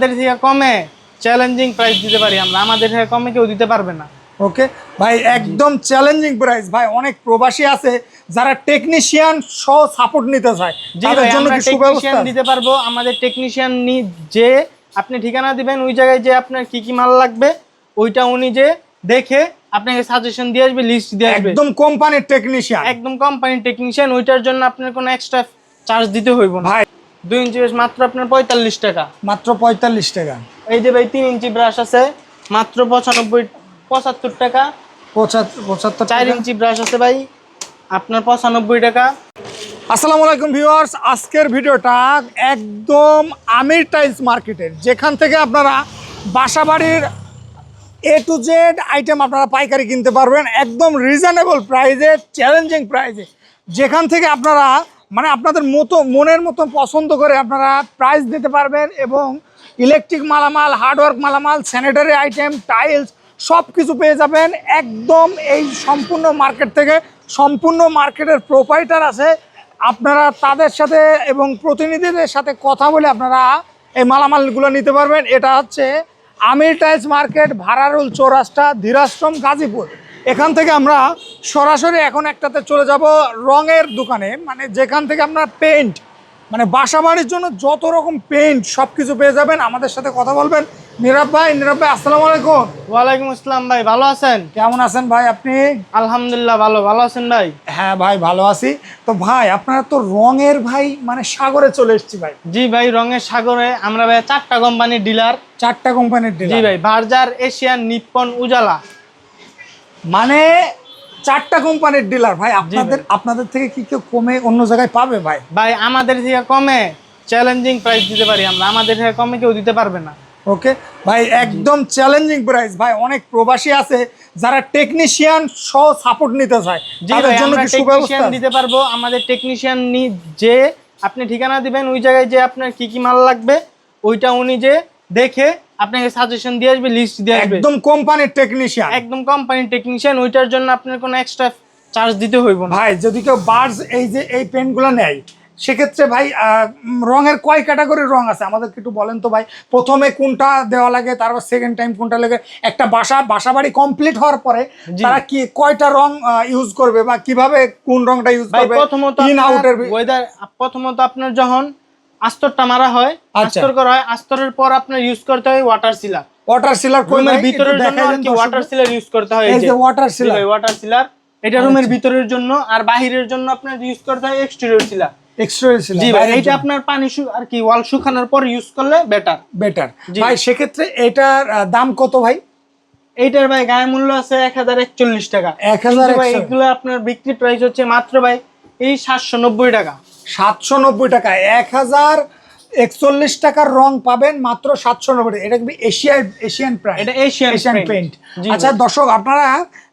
আমাদের থেকে কমে চ্যালেঞ্জিং প্রাইস দিতে পারি আমরা। আমাদের থেকে কমে কেউ দিতে পারবে না। ওকে ভাই একদম চ্যালেঞ্জিং প্রাইস ভাই অনেক প্রবাসী আছে যারা টেকনিশিয়ান সহ সাপোর্ট নিতে চায়। তাদের জন্য কি সুব্যবস্থা? টেকনিশিয়ান দিতে পারব। আমাদের টেকনিশিয়ান নি যে আপনি ঠিকানা দিবেন ওই জায়গায় যে আপনার কি কি মাল লাগবে ওইটা উনি যে দেখে আপনাকে সাজেশন দিয়ে আসবে লিস্ট দিয়ে আসবে। একদম কোম্পানির টেকনিশিয়ান একদম কোম্পানির টেকনিশিয়ান ওইটার জন্য আপনার কোনো এক্সট্রা চার্জ দিতে হইব না। ভাই দুই ইঞ্চি ব্রাশ মাত্র আপনার পঁয়তাল্লিশ টাকা। মাত্র পঁয়তাল্লিশ টাকা। এই যে ভাই তিন ইঞ্চি ব্রাশ আছে মাত্র পঁচানব্বই পঁচাত্তর টাকা। পঁচাত্তর চার। ইঞ্চি ব্রাশ আছে ভাই আপনার পঁচানব্বই টাকা। আসসালামু আলাইকুম ভিউয়ার্স আজকের ভিডিওটা একদম আমির টাইলস মার্কেটের। যেখান থেকে আপনারা বাসাবাড়ির এ টু জেড আইটেম আপনারা পাইকারি কিনতে পারবেন একদম রিজনেবল প্রাইসে চ্যালেঞ্জিং প্রাইসে যেখান থেকে আপনারা মানে আপনাদের মতো, মনের মতো পছন্দ করে আপনারা প্রাইস দিতে পারবেন এবং ইলেকট্রিক মালামাল হার্ডওয়ার্ক মালামাল স্যানিটারি আইটেম টাইলস সব কিছু পেয়ে যাবেন। একদম এই সম্পূর্ণ মার্কেট থেকে সম্পূর্ণ মার্কেটের প্রোপাইটার আছে। আপনারা তাদের সাথে এবং প্রতিনিধিদের সাথে কথা বলে আপনারা এই মালামালগুলো নিতে পারবেন। এটা হচ্ছে আমির টাইলস মার্কেট ভাড়ারুল চৌরাস্তা, ধীরাশ্রম গাজীপুর। এখান থেকে আমরা সরাসরি এখন একটাতে চলে যাব রঙের দোকানে। মানে যেখান থেকে আপনার পেইন্ট মানে বাসা বাড়ির জন্য যত রকম পেইন্ট সব কিছু পেয়ে যাবেন। আমাদের সাথে কথা বলবেন নীরব ভাই। নীরব ভাই আসসালামু আলাইকুম। ওয়ালাইকুম আসসালাম ভাই ভালো আছেন? কেমন আছেন ভাই আপনি? আলহামদুলিল্লাহ ভালো। ভালো আছেন ভাই? হ্যাঁ ভাই ভালো আছি। তো ভাই আপনারা তো রঙের ভাই মানে সাগরে চলে এসেছি ভাই। জি ভাই রঙের সাগরে। আমরা ভাই চারটা কোম্পানির ডিলার চারটা কোম্পানির ডিলার জি ভাই বার্জার এশিয়ান নিপ্পন উজালা। মানে চারটা কোম্পানির ডিলার ভাই। আপনাদের আপনাদের থেকে কি কেউ কমে অন্য জায়গায় পাবে ভাই? ভাই আমাদের থেকে কমে চ্যালেঞ্জিং প্রাইস দিতে পারি আমরা। আমাদের থেকে কমে কেউ দিতে পারবে না। ওকে ভাই একদম চ্যালেঞ্জিং প্রাইস ভাই অনেক প্রবাসী আছে যারা টেকনিশিয়ান সহ সাপোর্ট নিতে চায়। তাদের জন্য কি সুব্যবস্থা? দিতে পারব। আমাদের টেকনিশিয়ান নি যে আপনি ঠিকানা দিবেন ওই জায়গায় যে আপনার কি কি মাল লাগবে ওইটা উনি যে দেখে আপনাকে সাজেশন দিয়ে আসবে লিস্ট দিয়ে আসবে। একদম কোম্পানির টেকনিশিয়ান একদম কোম্পানির টেকনিশিয়ান ওইটার জন্য আপনার কোনো এক্সট্রা চার্জ দিতে হইব না। ভাই যদি কেউ বার্স এই যে এই পেনগুলো নেয় সেক্ষেত্রে ভাই রঙের কয় ক্যাটাগরির রং আছে? আমাদেরকে একটু বলেন তো ভাই। প্রথমে কোনটা দেওয়া লাগে তারপর সেকেন্ড টাইম কোনটা লাগে? একটা বাসা বাসা বাড়ি কমপ্লিট হওয়ার পরে। তারা কি কয়টা রং ইউজ করবে বা কীভাবে কোন রংটা ইউজ করবে? প্রথমত ইন আউটের ওয়েদার প্রথমত আপনার যখন আস্তরটা মারা হয় আচ্ছা। আস্তর করা হয় আস্তরের পর আপনার ইউজ করতে হয় ওয়াটার সিলার ওয়াটার সিলার রুমের ভিতরের জন্য আর কি ওয়াটার সিলার ইউজ করতে হয় এই যে। ওয়াটার সিলার ওয়াটার সিলার এটা রুমের ভিতরের জন্য আর বাহিরের জন্য আপনার ইউজ করতে হয় এক্সটেরিয়র সিলার এক্সট্রা সিলার জি ভাই এটা আপনার পানি আর কি ওয়াল শুকানোর পর ইউজ করলে বেটার বেটার ভাই সেক্ষেত্রে এটার দাম কত ভাই? এইটার ভাই গায়ে মূল্য আছে এক হাজার একচল্লিশ টাকা। 1141 কিন্তু ভাই এগুলো আপনার বিক্রি প্রাইস হচ্ছে মাত্র ভাই এই সাতশো নব্বই টাকা। সাতশো নব্বই টাকা। এক হাজার একচল্লিশ টাকার রং পাবেন মাত্র সাতশো নব্বই টাকা। এটা কিন্তু এশিয়ান এশিয়ান এটা এশিয়ান এশিয়ান পেইন্ট পেইন্ট আচ্ছা দর্শক আপনারা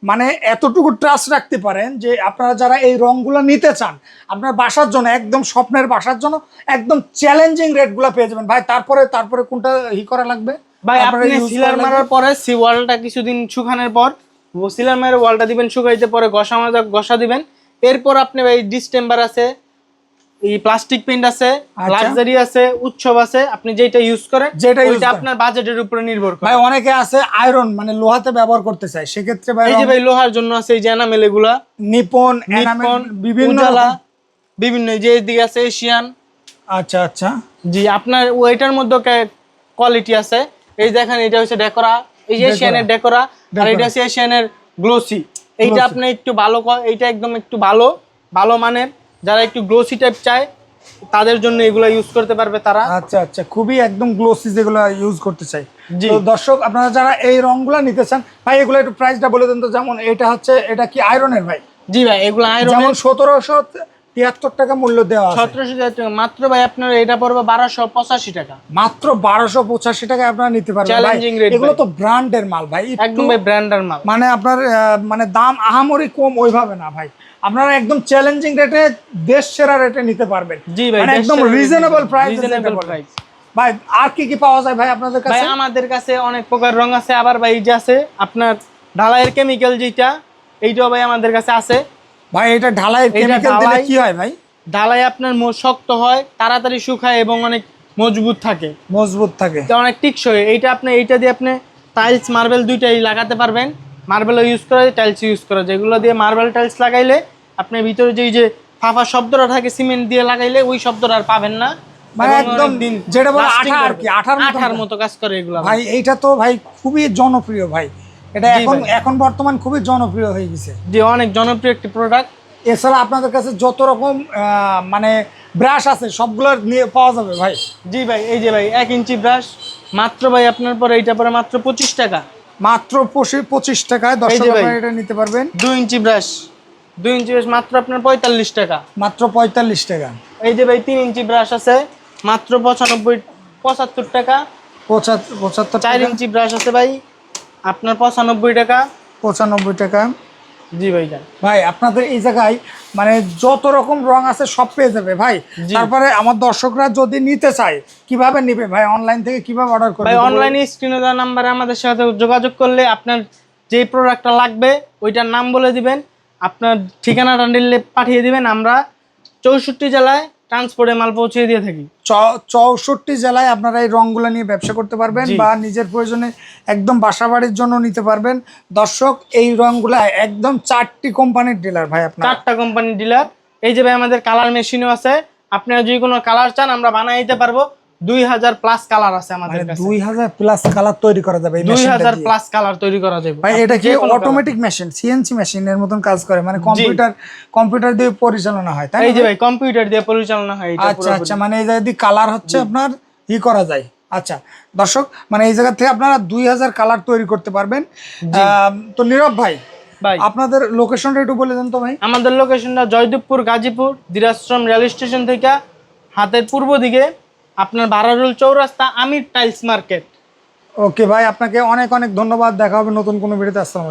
মানে এতটুকু ট্রাস্ট রাখতে পারেন যে আপনারা যারা এই রংগুলো নিতে চান আপনার বাসার জন্য একদম স্বপ্নের বাসার জন্য একদম চ্যালেঞ্জিং রেটগুলো পেয়ে যাবেন। ভাই তারপরে তারপরে কোনটা ই করা লাগবে? ভাই আপনি সিলার মারার পরে সি ওয়ালটা কিছুদিন শুকানোর পর সিলার মারের ওয়ালটা দিবেন শুকাইতে পরে ঘষা মাজা ঘষা দিবেন। এরপর আপনি ভাই ডিসটেম্বার আছে এই প্লাস্টিক পেইন্ট আছে আচ্ছা। লাক্সারি আছে উৎসব আছে আপনি যেটা ইউজ করেন যেটা ওইটা আপনার বাজেটের উপরে নির্ভর করে। ভাই অনেকে আছে আয়রন মানে লোহাতে ব্যবহার করতে চায়। সেক্ষেত্রে ভাই এই যে ভাই লোহার জন্য আছে এই যে এনামেল এগুলা। নিপন এনামেল বিভিন্ন বিভিন্ন যে এদিকে আছে এশিয়ান আচ্ছা আচ্ছা। জি আপনার ওইটার মধ্যে কোয়ালিটি আছে। এই দেখেন এটা হচ্ছে ডেকোরা এই যে এশিয়ানের ডেকোরা আর এটা হচ্ছে এশিয়ানের গ্লোসি এইটা আপনি একটু ভালো এইটা একদম একটু ভালো ভালো মানের। যারা একটু গ্লোসি টাইপ চায় তাদের জন্য এগুলো ইউজ করতে পারবে তারা। আচ্ছা আচ্ছা খুবই একদম গ্লোসি যেগুলো ইউজ করতে চাই জি। তো দর্শক আপনারা যারা এই রংগুলো নিতে চান ভাই এগুলো একটু প্রাইসটা বলে দেন তো যেমন এটা হচ্ছে এটা কি আয়রনের ভাই? জি ভাই এগুলো আয়রন যেমন সতেরোশো তিয়াত্তর টাকা মূল্য দেওয়া সতেরোশো মাত্র ভাই আপনার এটা পড়বে বারোশো পঁচাশি টাকা। মাত্র বারোশো পঁচাশি টাকায় আপনারা নিতে পারবেন এগুলো তো ব্র্যান্ডের মাল ভাই। একদম ভাই ব্র্যান্ডার মাল। মানে আপনার মানে দাম আহামরি কম ওইভাবে না ভাই। আপনারা একদম চ্যালেঞ্জিং রেটে দেশ সেরা রেটে নিতে পারবেন। জি ভাই মানে একদম রিজনেবল প্রাইস রিজনেবল প্রাইস ভাই আর কি কি পাওয়া যায় ভাই আপনাদের কাছে? ভাই আমাদের কাছে অনেক প্রকার রং আছে। আবার ভাই যে আছে আপনার ঢালাইয়ের কেমিক্যাল যেটা এইটাও ভাই আমাদের কাছে আছে। ভাই এটা ঢালাই কেমিক্যাল দিলে কি হয় ভাই? ঢালাই আপনার শক্ত হয় তাড়াতাড়ি শুকায় এবং অনেক মজবুত থাকে। মজবুত থাকে। এটা অনেক টিকসই। এইটা আপনি এইটা দিয়ে আপনি টাইলস মার্বেল দুইটাই লাগাতে পারবেন। মার্বেলও ইউজ করা যায় টাইলস ইউজ করা যায়। যেগুলো দিয়ে মার্বেল টাইলস লাগাইলে আপনি ভিতরে যেই যে ফাফা শব্দটা থাকে সিমেন্ট দিয়ে লাগাইলে ওই শব্দটা আর পাবেন না। একদম যেটা বলে আঠা আর কি, আঠার আঠার মতো কাজ করে এগুলো। ভাই এইটা তো ভাই খুবই জনপ্রিয় ভাই। এটা এখন এখন বর্তমান খুবই জনপ্রিয় হয়ে গেছে। যে অনেক জনপ্রিয় একটি প্রোডাক্ট এছাড়া আপনাদের কাছে যত রকম মানে ব্রাশ আছে সবগুলো নিয়ে পাওয়া যাবে ভাই। জি ভাই এই যে ভাই এক ইঞ্চি ব্রাশ মাত্র ভাই আপনার পরে এইটা পরে মাত্র পঁচিশ টাকা। মাত্র পঁচিশ টাকায় দশ এটা নিতে পারবেন। দুই ইঞ্চি ব্রাশ। দুই ইঞ্চি ব্রাশ মাত্র আপনার পঁয়তাল্লিশ টাকা। মাত্র পঁয়তাল্লিশ টাকা। এই যে ভাই তিন ইঞ্চি ব্রাশ আছে মাত্র পঁচানব্বই পঁচাত্তর টাকা। পঁচাত্তর পঁচাত্তর চার ইঞ্চি ব্রাশ আছে ভাই আপনার পঁচানব্বই টাকা। পঁচানব্বই টাকা। জি ভাই ভাই আপনাদের এই জায়গায় মানে যত রকম রং আছে সব পেয়ে যাবে ভাই। তারপরে আমার দর্শকরা যদি নিতে চায় কীভাবে নিবে? ভাই অনলাইন থেকে কীভাবে অর্ডার করবে? ভাই অনলাইনে স্ক্রিনে দেওয়া নাম্বারে আমাদের সাথে যোগাযোগ করলে আপনার যে প্রোডাক্টটা লাগবে ওইটার নাম বলে দিবেন। আপনার ঠিকানাটা নিলে পাঠিয়ে দিবেন। আমরা চৌষট্টি জেলায় ট্রান্সপোর্টে মাল পৌঁছে দিয়ে থাকি। চৌষট্টি জেলায় আপনারা এই রঙগুলো নিয়ে ব্যবসা করতে পারবেন বা নিজের প্রয়োজনে একদম বাসাবাড়ির জন্য নিতে পারবেন। দর্শক এই রংগুলা একদম চারটি কোম্পানির ডিলার ভাই আপনার। চারটা কোম্পানির ডিলার। এই যে ভাই আমাদের কালার মেশিনও আছে আপনারা যদি কোনো কালার চান আমরা বানাই দিতে পারব। দুই হাজার প্লাস কালার আছে আমাদের মানে কাছে। দুই হাজার প্লাস কালার তৈরি করা যাবে এই। প্লাস কালার তৈরি করা যাবে। ভাই এটা কি অটোমেটিক মেশিন সিএনসি মেশিনের মতন কাজ করে? মানে কম্পিউটার কম্পিউটার দিয়ে পরিচালনা হয় তাই এই না যে ভাই? কম্পিউটার দিয়ে পরিচালনা হয় এটা আচ্ছা আচ্ছা মানে এই জায়গা দিয়ে কালার হচ্ছে আপনার ই করা যায়। আচ্ছা দর্শক মানে এই জায়গা থেকে আপনারা দুই হাজার কালার তৈরি করতে পারবেন। তো নীরব ভাই ভাই। আপনাদের লোকেশনটা একটু বলে দেন তো ভাই। আমাদের লোকেশনটা জয়দেবপুর গাজীপুর দিরাশ্রম রেল স্টেশন থেকে হাতের পূর্ব দিকে। আপনার বারারুল চৌরাস্তা আমির টাইলস মার্কেট। ওকে ভাই, আপনাকে অনেক অনেক ধন্যবাদ। দেখা হবে নতুন কোনো ভিডিওতে। আসসালাম